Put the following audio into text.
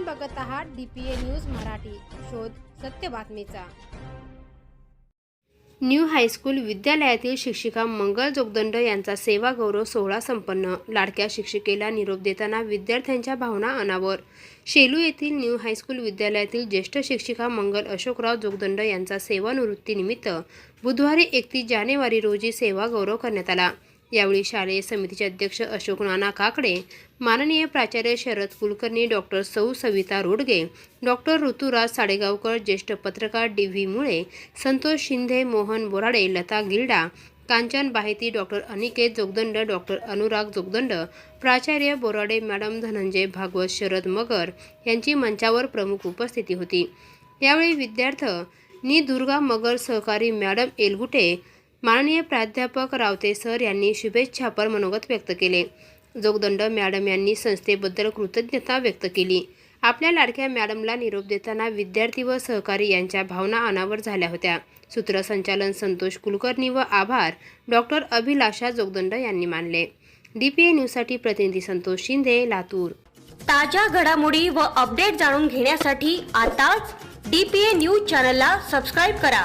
आपण बघत आहात डीपीए न्यूज मराठी. शोध सत्य बातमीचा. न्यू हायस्कूल विद्यालयातील शिक्षिका मंगल जोगदंड यांचा सेवा गौरव सोहळा संपन्न. लाडक्या शिक्षिकेला निरोप देताना विद्यार्थ्यांच्या भावना अनावर. शेलू येथील न्यू हायस्कूल विद्यालयातील ज्येष्ठ शिक्षिका मंगल अशोकराव जोगदंड यांचा सेवानिवृत्तीनिमित्त बुधवारी एकतीस जानेवारी रोजी सेवा गौरव करण्यात आला. यावेळी शालेय समितीचे अध्यक्ष अशोक नाना काकडे माननीय प्राचार्य शरद कुलकर्णी डॉक्टर सौ सविता रोडगे डॉक्टर ऋतुराज साडेगावकर ज्येष्ठ पत्रकार D V Mule Santosh Shinde Mohan Borade Lata Gilda Kanchan Baheti doctor Aniket Jogdand doctor Anurag Jogdand प्राचार्य बोराडे मॅडम धनंजय भागवत शरद मगर यांची मंचावर प्रमुख उपस्थिती होती. यावेळी विद्यार्थ नी दुर्गा मगर सहकारी मॅडम एलगुटे माननीय प्राध्यापक रावते सर यांनी शुभेच्छापर मनोगत व्यक्त केले. जोगदंड मॅडम यांनी संस्थेबद्दल कृतज्ञता व्यक्त केली. आपल्या लाडक्या मॅडमला निरोप देताना विद्यार्थी व सहकारी यांच्या भावना अनावर झाल्या होत्या. सूत्रसंचालन संतोष कुलकर्णी व आभार डॉक्टर अभिलाषा जोगदंड यांनी मानले. डीपीए न्यूजसाठी प्रतिनिधी संतोष शिंदे लातूर. ताज्या घडामोडी व अपडेट जाणून घेण्यासाठी आताच डी पी ए न्यूज चॅनलला सबस्क्राईब करा.